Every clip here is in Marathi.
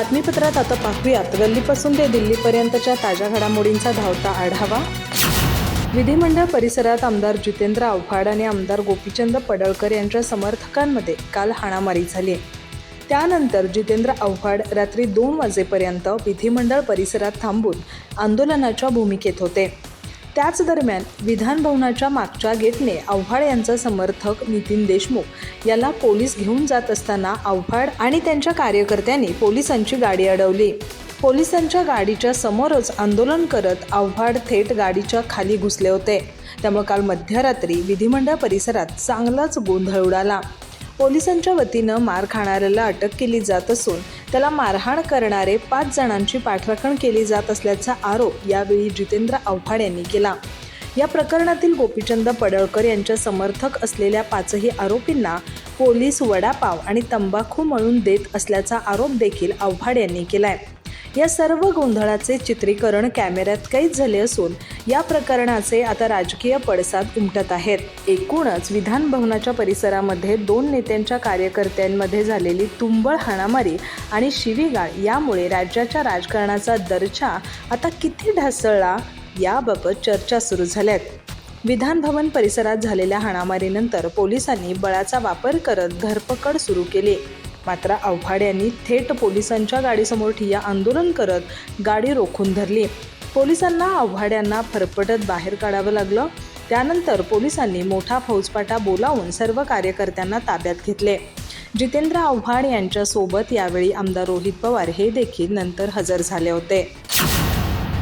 बातमीपत्रात आता पाहूयात. गल्लीपासून ते दिल्लीपर्यंतच्या ताज्या घडामोडींचा धावता आढावा. विधिमंडळ परिसरात आमदार जितेंद्र आव्हाड आणि आमदार गोपीचंद पडळकर यांच्या समर्थकांमध्ये काल हाणामारी झाली. त्यानंतर जितेंद्र आव्हाड रात्री दोन वाजेपर्यंत विधिमंडळ परिसरात थांबून आंदोलनाच्या भूमिकेत होते. त्याच दरम्यान विधानभवनाच्या मागच्या गेटने आव्हाड यांचा समर्थक नितीन देशमुख याला पोलीस घेऊन जात असताना आव्हाड आणि त्यांच्या कार्यकर्त्यांनी पोलिसांची गाडी अडवली. पोलिसांच्या गाडीच्या समोरच आंदोलन करत आव्हाड थेट गाडीच्या खाली घुसले होते. त्यामुळे काल मध्यरात्री विधिमंडळ परिसरात चांगलाच गोंधळ उडाला. पोलिसांच्या वतीनं मार खाणाऱ्याला अटक केली जात असून त्याला मारहाण करणारे पाच जणांची पाठराखण केली जात असल्याचा आरोप यावेळी जितेंद्र आव्हाड यांनी केला. या प्रकरणातील गोपीचंद पडळकर यांच्या समर्थक असलेल्या पाचही आरोपींना पोलीस वडापाव आणि तंबाखू मळून देत असल्याचा आरोप देखील आव्हाड यांनी केला आहे या सर्व गोंधळाचे चित्रीकरण कॅमेऱ्यात कैद झाले असून या प्रकरणाचे आता राजकीय पडसाद उमटत आहेत. एकूणच विधान भवनाच्या परिसरामध्ये दोन नेत्यांच्या कार्यकर्त्यांमध्ये झालेली तुंबळ हाणामारी आणि शिवीगाळ यामुळे राज्याच्या राजकारणाचा दर्जा आता किती ढासळला याबाबत चर्चा सुरू झाल्यात. विधान भवन परिसरात झालेल्या हाणामारीनंतर पोलिसांनी बळाचा वापर करत धरपकड सुरू केली. मात्र आव्हाड यांनी थेट पोलिसांच्या गाडीसमोर ठिय्या आंदोलन करत गाडी रोखून धरली. पोलिसांना आव्हाड यांना फरफटत बाहेर काढावं लागलं. त्यानंतर पोलिसांनी मोठा फौजपाटा बोलावून सर्व कार्यकर्त्यांना ताब्यात घेतले. जितेंद्र आव्हाड यांच्यासोबत यावेळी आमदार रोहित पवार हे देखील नंतर हजर झाले होते.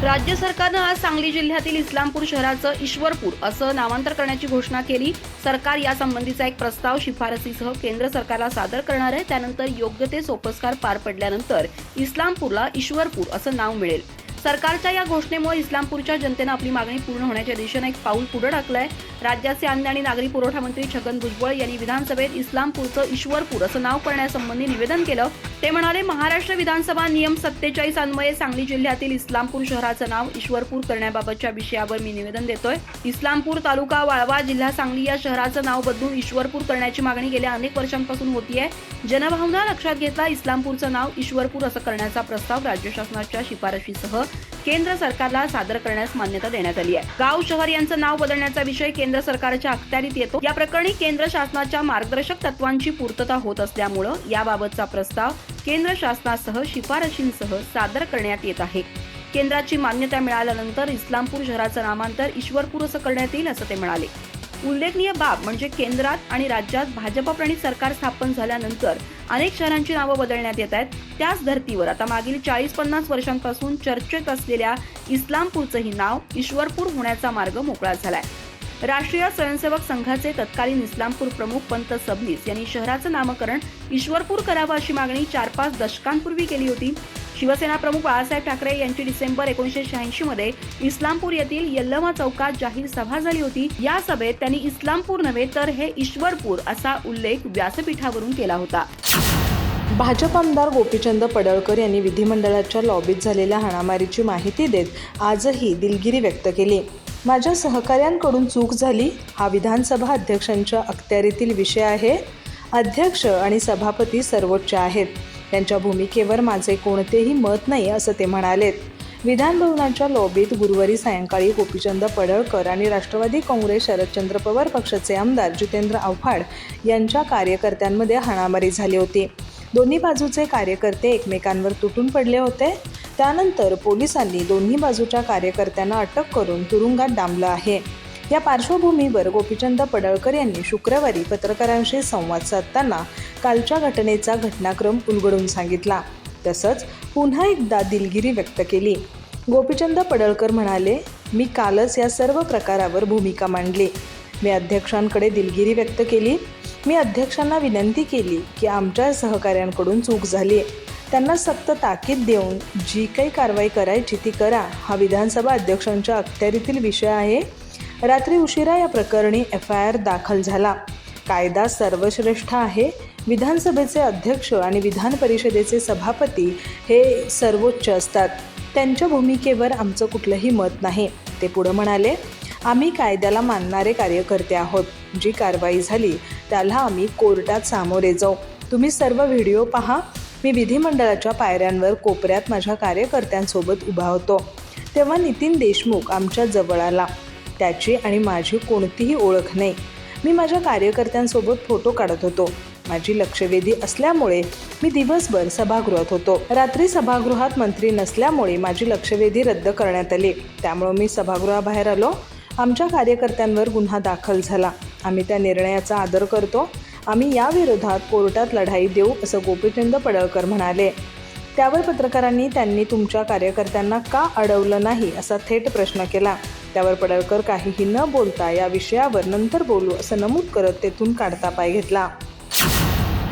राज्य सरकारनं आज सांगली जिल्ह्यातील इस्लामपूर शहराचं ईश्वरपूर असं नामांतर करण्याची घोषणा केली. सरकार यासंबंधीचा एक प्रस्ताव शिफारसीसह केंद्र सरकारला सादर करणार आहे. त्यानंतर योग्य ते सोपस्कार पार पडल्यानंतर इस्लामपूरला ईश्वरपूर असं नाव मिळेल. सरकारच्या या घोषणेमुळे इस्लामपूरच्या जनतेनं आपली मागणी पूर्ण होण्याच्या दिशेनं एक पाऊल पुढे टाकलंय. राज्याचे अन्न आणि नागरी पुरवठा मंत्री छगन भुजबळ यांनी विधानसभेत इस्लामपूरचं ईश्वरपूर असं नाव करण्यासंबंधी निवेदन केलं. ते म्हणाले महाराष्ट्र विधानसभा नियम सत्तेचाळीस अन्वये सांगली जिल्ह्यातील इस्लामपूर शहराचं नाव ईश्वरपूर करण्याबाबतच्या विषयावर मी निवेदन देतोय. इस्लामपूर तालुका वाळवा जिल्हा सांगली या शहराचं नाव बदलून ईश्वरपूर करण्याची मागणी गेल्या अनेक वर्षांपासून होतीये. जनभावना लक्षात घेतला इस्लामपूरचं नाव ईश्वरपूर असं करण्याचा प्रस्ताव राज्य शासनाच्या शिफारशीसह केंद्र सरकारला सादर करण्यास मान्यता देण्यात आली आहे. गाव शहर यांचं नाव बदलण्याचा विषय केंद्र सरकारच्या अखत्यारीत येतो. या प्रकरणी केंद्र शासनाच्या मार्गदर्शक तत्वांची पूर्तता होत असल्यामुळं याबाबतचा प्रस्ताव केंद्र शासनासह शिफारशींसह सादर करण्यात येत आहे. केंद्राची मान्यता मिळाल्यानंतर इस्लामपूर शहराचं नामांतर ईश्वरपूर असं करण्यात येईल असं ते म्हणाले. उल्लेखनीय बाब म्हणजे केंद्रात आणि राज्यात भाजपप्रणित सरकार स्थापन झाल्यानंतर अनेक शहरांची नावं बदलण्यात येत आहेत. त्याच धर्तीवर आता मागील चाळीस पन्नास वर्षांपासून चर्चेत असलेल्या इस्लामपूरचंही नाव ईश्वरपूर होण्याचा मार्ग मोकळा झालाय. राष्ट्रीय स्वयंसेवक संघाचे तत्कालीन इस्लामपूर प्रमुख पंत सबनीस यांनी शहराचं नामकरण ईश्वरपूर करावं अशी मागणी चार पाच दशकांपूर्वी केली होती. शिवसेना प्रमुख बाळासाहेब ठाकरे यांची डिसेंबर एकोणीशे शहाऐंशी मध्ये इस्लामपूर येथील यल्लमा चौकात जाहीर सभा झाली होती. या सभेत त्यांनी इस्लामपूर नव्हे तर हे ईश्वरपूर असा उल्लेख व्यासपीठावरून केला होता. भाजप आमदार गोपीचंद पडळकर यांनी विधिमंडळाच्या लॉबीत झालेल्या हाणामारीची माहिती देत आजही दिलगिरी व्यक्त केली. माझ्या सहकाऱ्यांकडून चूक झाली हा विधानसभा अध्यक्षांच्या अखत्यारीतील विषय आहे. अध्यक्ष आणि सभापती सर्वोच्च आहेत. त्यांच्या भूमिकेवर माझे कोणतेही मत नाही असं ते म्हणालेत. विधानभवनाच्या लॉबीत गुरुवारी सायंकाळी गोपीचंद पडळकर आणि राष्ट्रवादी काँग्रेस शरदचंद्र पवार पक्षाचे आमदार जितेंद्र आव्हाड यांच्या कार्यकर्त्यांमध्ये हाणामारी झाली होती. दोन्ही बाजूचे कार्यकर्ते एकमेकांवर तुटून पडले होते. त्यानंतर पोलिसांनी दोन्ही बाजूच्या कार्यकर्त्यांना अटक करून तुरुंगात डांबलं आहे. या पार्श्वभूमीवर गोपीचंद पडळकर यांनी शुक्रवारी पत्रकारांशी संवाद साधताना कालच्या घटनेचा घटनाक्रम उलगडून सांगितला. तसंच पुन्हा एकदा दिलगिरी व्यक्त केली. गोपीचंद पडळकर म्हणाले मी कालच या सर्व प्रकारावर भूमिका मांडली. मी अध्यक्षांकडे दिलगिरी व्यक्त केली. मी अध्यक्षांना विनंती केली की आमच्या सहकाऱ्यांकडून चूक झाली. त्यांना सक्त ताकीद देऊन जी काही कारवाई करायची ती करा. हा विधानसभा अध्यक्षांच्या अखत्यारीतील विषय आहे. रात्री उशिरा या प्रकरणी एफ आय आर दाखल झाला. कायदा सर्वश्रेष्ठ आहे. विधानसभेचे अध्यक्ष आणि विधान परिषदेचे सभापती हे सर्वोच्च असतात. त्यांच्या भूमिकेवर आमचं कुठलंही मत नाही. ते पुढं म्हणाले आम्ही कायद्याला मानणारे कार्यकर्ते आहोत. जी कारवाई झाली त्याला आम्ही कोर्टात सामोरे जाऊ. तुम्ही सर्व व्हिडिओ पहा. मी विधिमंडळाच्या पायऱ्यांवर कोपऱ्यात माझ्या कार्यकर्त्यांसोबत उभा होतो. तेव्हा नितीन देशमुख आमच्या जवळ आला. त्याची आणि माझी कोणतीही ओळख नाही. मी माझ्या कार्यकर्त्यांसोबत फोटो काढत होतो. माझी लक्षवेधी असल्यामुळे मी दिवसभर सभागृहात होतो. रात्री सभागृहात मंत्री नसल्यामुळे माझी लक्षवेधी रद्द करण्यात आली. त्यामुळे मी सभागृहाबाहेर आलो. आमच्या कार्यकर्त्यांवर गुन्हा दाखल झाला. आम्ही त्या निर्णयाचा आदर करतो. आम्ही या विरोधात कोर्टात लढाई देऊ असं गोपीचंद पडळकर म्हणाले. त्यावर पत्रकारांनी त्यांनी तुमच्या कार्यकर्त्यांना का अडवलं नाही असा थेट प्रश्न केला. त्यावर पडळकर काहीही न बोलता या विषयावर नंतर बोलू असं नमूद करत तेथून काढता पाय घेतला.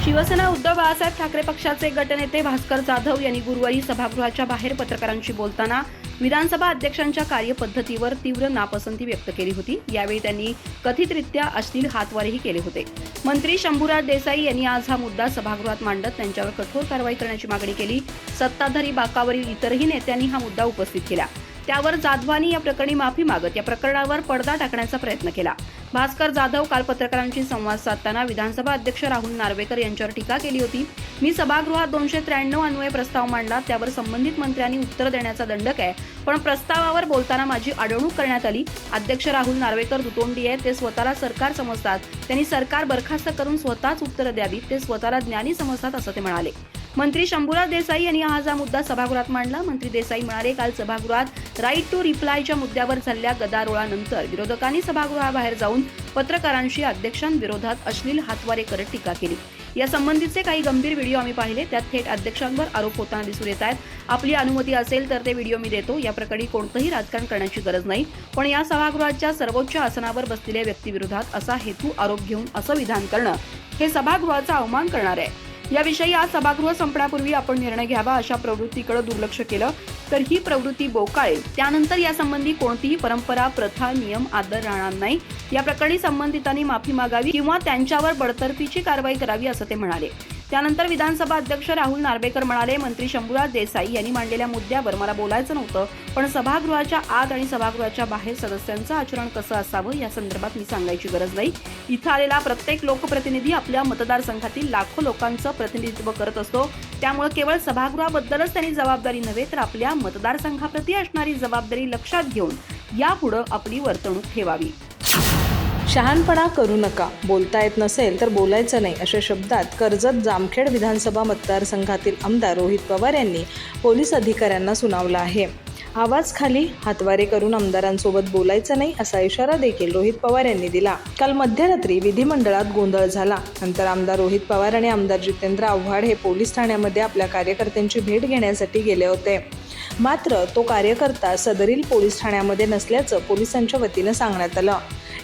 शिवसेना उद्धव बाळासाहेब ठाकरे पक्षाचे गटनेते भास्कर जाधव यांनी गुरुवारी सभागृहाच्या बाहेर पत्रकारांशी बोलताना विधानसभा अध्यक्षांच्या कार्यपद्धतीवर तीव्र नापसंती व्यक्त केली होती. यावेळी त्यांनी कथितरित्या अश्लील हातवारेही केले होते. मंत्री शंभूराज देसाई यांनी आज हा मुद्दा सभागृहात मांडत त्यांच्यावर कठोर कारवाई करण्याची मागणी केली. सत्ताधारी बाकावरील इतरही नेत्यांनी हा मुद्दा उपस्थित केला. त्यावर जाधवानी या प्रकरणी माफी मागत या प्रकरणावर पडदा टाकण्याचा प्रयत्न केला. भास्कर जाधव काल पत्रकारांशी संवाद साधताना विधानसभा अध्यक्ष राहुल नार्वेकर यांच्यावर टीका केली होती. मी सभागृहात दोनशे त्र्याण्णव अन्वय प्रस्ताव मांडला त्यावर संबंधित मंत्र्यांनी उत्तर देण्याचा दंडक आहे पण प्रस्तावावर बोलताना माझी अडवणूक करण्यात आली. अध्यक्ष राहुल नार्वेकर दुतोंडी आहेत ते स्वतःला सरकार समजतात. त्यांनी सरकार बरखास्त करून स्वतःच उत्तरं द्यावीत ते स्वतःला ज्ञानी समजतात असं ते म्हणाले. मंत्री शंभूराज देसाई यांनी आज हा मुद्दा सभागृहात मांडला. मंत्री देसाई म्हणाले काल सभागृहात राईट टू रिप्लायच्या मुद्द्यावर झालेल्या गदारोळानंतर विरोधकांनी सभागृहाबाहेर जाऊन पत्रकारांशी अध्यक्षांविरोधात अश्लील हातवारे करत टीका केली. या संबंधीचे काही गंभीर व्हिडिओ आम्ही पाहिले. त्यात थेट अध्यक्षांवर आरोप होताना दिसून येत आहेत. आपली अनुमती असेल तर ते व्हिडिओ मी देतो. या प्रकरणी कोणतंही राजकारण करण्याची गरज नाही. पण या सभागृहाच्या सर्वोच्च आसनावर बसलेल्या व्यक्तीविरोधात असा हेतू आरोप घेऊन असं विधान करणं हे सभागृहाचा अवमान करणार आहे. याविषयी आज सभागृह संपण्यापूर्वी आपण निर्णय घ्यावा अशा प्रवृत्तीकडे दुर्लक्ष केलं तर ही प्रवृत्ती बोकाळेल. त्यानंतर यासंबंधी कोणतीही परंपरा प्रथा नियम आदर राहणार नाही. या प्रकरणी संबंधितांनी माफी मागावी किंवा त्यांच्यावर बडतर्फीची कारवाई करावी असं ते म्हणाले. त्यानंतर विधानसभा अध्यक्ष राहुल नार्वेकर म्हणाले मंत्री शंभूराज देसाई यांनी मांडलेल्या मुद्द्यावर मला बोलायचं नव्हतं पण सभागृहाच्या आत आणि सभागृहाच्या बाहेर सदस्यांचं आचरण कसं असावं या संदर्भात मी सांगायची गरज नाही. इथं आलेला प्रत्येक लोकप्रतिनिधी आपल्या मतदारसंघातील लाखो लोकांचं प्रतिनिधित्व करत असतो. त्यामुळे केवळ सभागृहाबद्दलच त्यांनी जबाबदारी नव्हे तर आपल्या मतदारसंघाप्रती असणारी जबाबदारी लक्षात घेऊन यापुढं आपली वर्तणूक ठेवावी. शहाणपणा करू नका. बोलता येत नसेल तर बोलायचं नाही अशा शब्दात कर्जत जामखेड विधानसभा मतदारसंघातील आमदार रोहित पवार यांनी पोलीस अधिकाऱ्यांना सुनावला आहे. आवाज खाली हातवारे करून आमदारांसोबत बोलायचं नाही असा इशारा देखील रोहित पवार यांनी दिला. काल मध्यरात्री विधिमंडळात गोंधळ झाला. नंतर आमदार रोहित पवार आणि आमदार जितेंद्र आव्हाड हे पोलीस ठाण्यामध्ये आपल्या कार्यकर्त्यांची भेट घेण्यासाठी गेले होते. मात्र तो कार्यकर्ता सदरील पोलीस ठाण्यामध्ये नसल्याचं पोलिसांच्या वतीनं सांगण्यात आलं.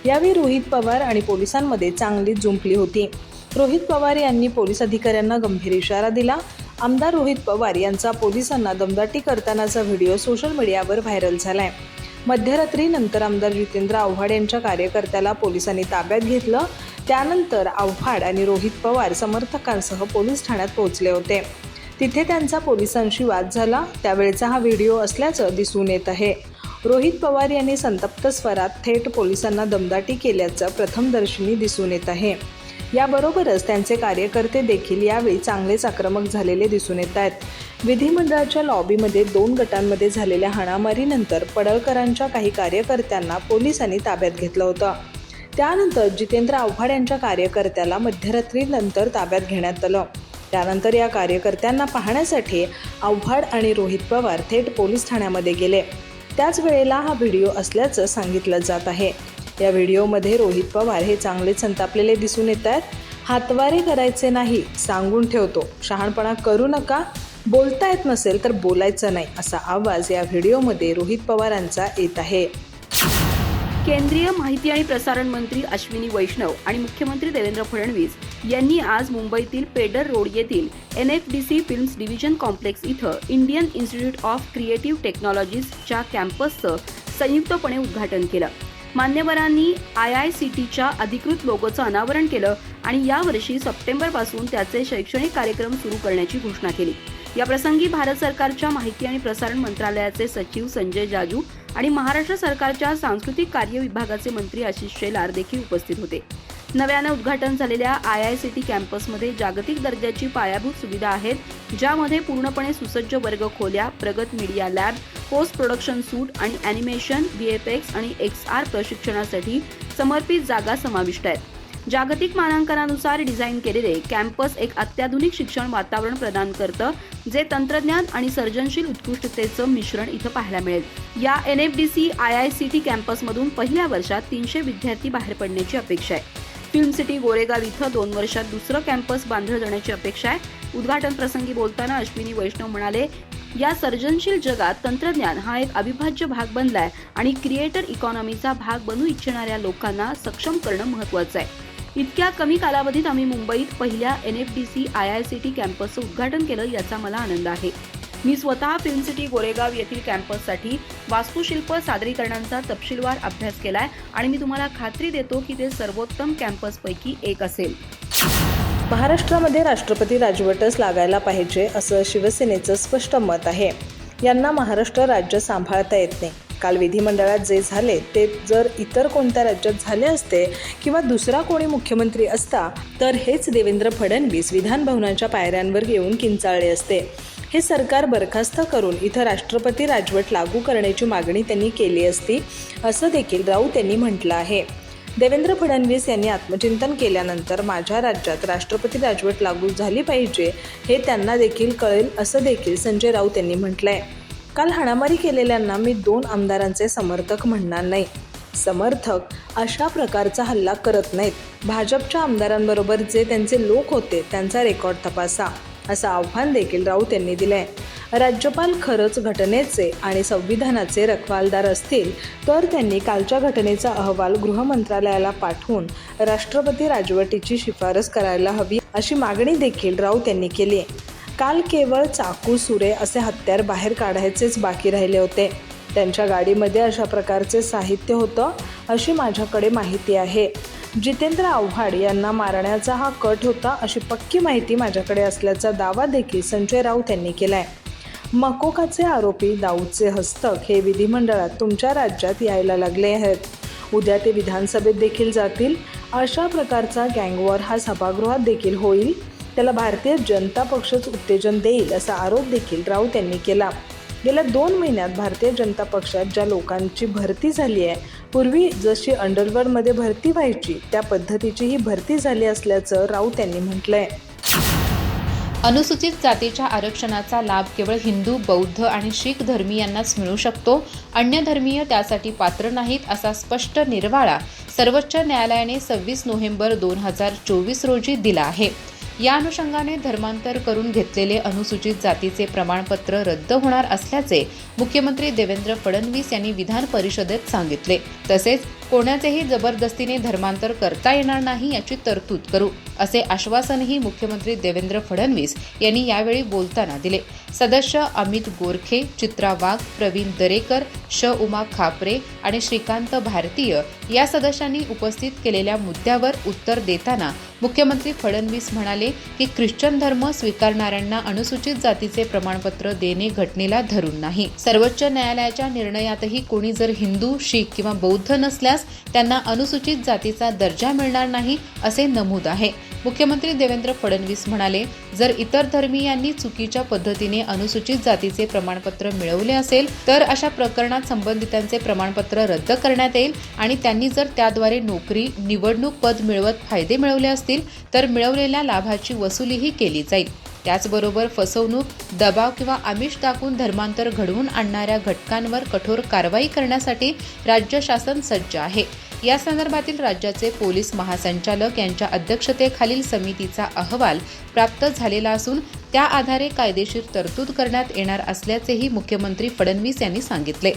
यावेळी रोहित पवार आणि पोलिसांमध्ये चांगलीच जुंपली होती. रोहित पवार यांनी पोलीस अधिकाऱ्यांना गंभीर इशारा दिला. आमदार रोहित पवार यांचा पोलिसांना दमदाटी करतानाचा व्हिडिओ सोशल मीडियावर व्हायरल झालाय. मध्यरात्री नंतर आमदार जितेंद्र आव्हाड यांच्या कार्यकर्त्याला पोलिसांनी ताब्यात घेतलं. त्यानंतर आव्हाड आणि रोहित पवार समर्थकांसह पोलीस ठाण्यात पोहोचले होते. तिथे त्यांचा पोलिसांशी वाद झाला. त्यावेळेचा हा व्हिडिओ असल्याचं दिसून येत आहे. रोहित पवार यांनी संतप्त स्वरात थेट पोलिसांना दमदाटी केल्याचं प्रथमदर्शनी दिसून येत आहे. याबरोबरच त्यांचे कार्यकर्ते देखील यावेळी चांगलेच आक्रमक झालेले दिसून येत आहेत. विधिमंडळाच्या लॉबीमध्ये दोन गटांमध्ये झालेल्या हाणामारीनंतर पडळकरांच्या काही कार्यकर्त्यांना पोलिसांनी ताब्यात घेतलं होतं. त्यानंतर जितेंद्र आव्हाड यांच्या कार्यकर्त्याला मध्यरात्रीनंतर ताब्यात घेण्यात आलं. त्यानंतर या कार्यकर्त्यांना पाहण्यासाठी आव्हाड आणि रोहित पवार थेट पोलीस ठाण्यामध्ये गेले. त्याच वेळेला हा व्हिडिओ असल्याचं सांगितलं जात आहे. या व्हिडिओमध्ये रोहित पवार हे चांगले संतापलेले दिसून येत आहेत. हातवारे करायचे नाही सांगून ठेवतो. शहाणपणा करू नका. बोलता येत नसेल तर बोलायचं नाही असा आवाज या व्हिडिओमध्ये रोहित पवारांचा येत आहे. केंद्रीय माहिती आणि प्रसारण मंत्री अश्विनी वैष्णव आणि मुख्यमंत्री देवेंद्र फडणवीस यांनी आज मुंबईतील पेडर रोड येथील N F D C films division complex इथं इंडियन इन्स्टिट्यूट ऑफ क्रिएटिव्ह टेक्नॉलॉजीजच्या कॅम्पसचं संयुक्तपणे उद्घाटन केलं. मान्यवरांनी आय आय सी टीच्या अधिकृत लोगोचं अनावरण केलं आणि यावर्षी सप्टेंबरपासून त्याचे शैक्षणिक कार्यक्रम सुरू करण्याची घोषणा केली. या प्रसंगी भारत सरकारच्या माहिती आणि प्रसारण मंत्रालयाचे सचिव संजय जाजू आणि महाराष्ट्र सरकारच्या सांस्कृतिक कार्य विभागाचे मंत्री आशिष शेलार देखील उपस्थित होते. नव्यानं उद्घाटन झालेल्या आय आय सी टी कॅम्पसमध्ये जागतिक दर्जाची पायाभूत सुविधा आहेत ज्यामध्ये पूर्णपणे सुसज्ज वर्ग खोल्या प्रगत media lab post production suite आणि अॅनिमेशन व्हीएफएक्स आणि एक्स आर प्रशिक्षणासाठी समर्पित जागा समाविष्ट आहेत. जागतिक मानांकनानुसार डिझाईन केलेले कॅम्पस एक अत्याधुनिक शिक्षण वातावरण प्रदान करतं जे तंत्रज्ञान आणि सर्जनशील उत्कृष्टतेचं मिश्रण इथं पाहायला मिळेल. या N F D C I I C T कॅम्पसमधून पहिल्या वर्षात तीनशे विद्यार्थी बाहेर पडण्याची अपेक्षा आहे. फिल्म सिटी गोरेगाव इथं दोन वर्षात दुसरं कॅम्पस बांधलं जाण्याची अपेक्षा आहे. उद्घाटन प्रसंगी बोलताना अश्विनी वैष्णव म्हणाले या सर्जनशील जगात तंत्रज्ञान हा एक अविभाज्य भाग बनलाय आणि क्रिएटर इकॉनॉमीचा भाग बनू इच्छिणाऱ्या लोकांना सक्षम करणं महत्वाचं आहे. इतक्या कमी कालावधीत आम्ही मुंबईत पहिल्या N F D C I I C T कॅम्पसचं उद्घाटन केलं याचा मला आनंद आहे. मी स्वतः फिल्म सिटी गोरेगाव येथील कॅम्पससाठी वास्तुशिल्प सादरीकरणांचा तपशीलवार अभ्यास केलाय आणि मी तुम्हाला खात्री देतो की ते सर्वोत्तम कॅम्पसपैकी एक असेल. महाराष्ट्रामध्ये राष्ट्रपती राजवटच लागायला पाहिजे असं शिवसेनेचं स्पष्ट मत आहे. यांना महाराष्ट्र राज्य सांभाळता येत नाही. काल विधिमंडळात जे झाले ते जर इतर कोणत्या राज्यात झाले असते किंवा दुसरा कोणी मुख्यमंत्री असता तर हेच देवेंद्र फडणवीस विधानभवनाच्या पायऱ्यांवर येऊन किंचाळले असते. हे सरकार बरखास्त करून इथं राष्ट्रपती राजवट लागू करण्याची मागणी त्यांनी केली असती असं देखील राऊत यांनी म्हटलं आहे. देवेंद्र फडणवीस यांनी आत्मचिंतन केल्यानंतर माझ्या राज्यात राष्ट्रपती राजवट लागू झाली पाहिजे हे त्यांना देखील कळेल असं देखील संजय राऊत यांनी आहे काल हाणामारी केलेल्यांना मी दोन आमदारांचे समर्थक म्हणणार नाही. समर्थक अशा प्रकारचा हल्ला करत नाहीत. भाजपच्या आमदारांबरोबर जे त्यांचे लोक होते त्यांचा रेकॉर्ड तपासा. असं आव्हान देखील राऊत यांनी दिलंय. राज्यपाल खरंच घटनेचे आणि संविधानाचे रखवालदार असतील तर त्यांनी कालच्या घटनेचा अहवाल गृह मंत्रालयाला पाठवून राष्ट्रपती राजवटीची शिफारस करायला हवी अशी मागणी देखील राऊत यांनी केली आहे. काल केवळ चाकू सुरे असे हत्यार बाहेर काढायचेच बाकी राहिले होते. त्यांच्या गाडीमध्ये अशा प्रकारचे साहित्य होतं अशी माझ्याकडे माहिती आहे. जितेंद्र आव्हाड यांना मारण्याचा हा कट होता अशी पक्की माहिती माझ्याकडे असल्याचा दावा देखील संजय राऊत यांनी केलाय. मकोकाचे आरोपी दाऊदचे हस्तक हे विधिमंडळात तुमच्या राज्यात यायला लागले आहेत. उद्या ते विधानसभेत देखील जातील. अशा प्रकारचा गँगवॉर हा सभागृहात देखील होईल. त्याला भारतीय जनता पक्षच उत्तेजन देईल असा आरोप देखील राऊत यांनी केला. गेल्या दोन महिन्यात भारतीय जनता पक्षात ज्या लोकांची भरती झाली आहे पूर्वी जशी अंडरवर्ल्डमध्ये भरती व्हायची त्या पद्धतीची ही भरती झाली असल्याचं राऊत यांनी म्हटलंय. अनुसूचित जातीच्या आरक्षणाचा लाभ केवळ हिंदू बौद्ध आणि शीख धर्मीयांनाच मिळू शकतो अन्य धर्मीय त्यासाठी पात्र नाहीत असा स्पष्ट निर्वाळा सर्वोच्च न्यायालयाने सव्वीस नोव्हेंबर दोन हजार चोवीस रोजी दिला आहे. या अनुषंगाने धर्मांतर करून घेतलेले अनुसूचित जातीचे प्रमाणपत्र रद्द होणार असल्याचे मुख्यमंत्री देवेंद्र फडणवीस यांनी विधान परिषदेत सांगितले. तसेच कोणाचेही जबरदस्तीने धर्मांतर करता येणार नाही याची तरतूद करू असे आश्वासनही मुख्यमंत्री देवेंद्र फडणवीस यांनी यावेळी बोलताना दिले. सदस्य अमित गोरखे चित्रा वाघ प्रवीण दरेकर श. उमा खापरे आणि श्रीकांत भारतीय या सदस्यांनी उपस्थित केलेल्या मुद्द्यावर उत्तर देताना मुख्यमंत्री फडणवीस म्हणाले की ख्रिश्चन धर्म स्वीकारणाऱ्यांना अनुसूचित जातीचे प्रमाणपत्र देणे घटनेला धरून नाही. सर्वोच्च न्यायालयाच्या निर्णयातही कोणी जर हिंदू शीख किंवा बौद्ध नसल्यास त्यांना अनुसूचित जातीचा दर्जा मिळणार नाही असे नमूद आहे. मुख्यमंत्री देवेंद्र फडणवीस म्हणाले जर इतर धर्मीयांनी चुकीच्या पद्धतीने अनुसूचित जातीचे प्रमाणपत्र मिळवले असेल तर अशा प्रकरणात संबंधितांचे प्रमाणपत्र रद्द करण्यात येईल आणि त्यांनी जर त्याद्वारे नोकरी निवडणूक पद मिळवत फायदे मिळवले असतील तर मिळवलेल्या लाभाची वसुलीही केली जाईल. त्याचबरोबर फसवणूक दबाव किंवा आमिष दाखवून धर्मांतर घडवून आणणाऱ्या घटकांवर कठोर कारवाई करण्यासाठी राज्य शासन सज्ज आहे. या संदर्भातील राज्याचे पोलीस महासंचालक यांच्या अध्यक्षतेखालील समितीचा अहवाल प्राप्त झालेला असून त्या आधारे कायदेशीर तरतूद करण्यात येणार असल्याचेही मुख्यमंत्री फडणवीस यांनी सांगितले.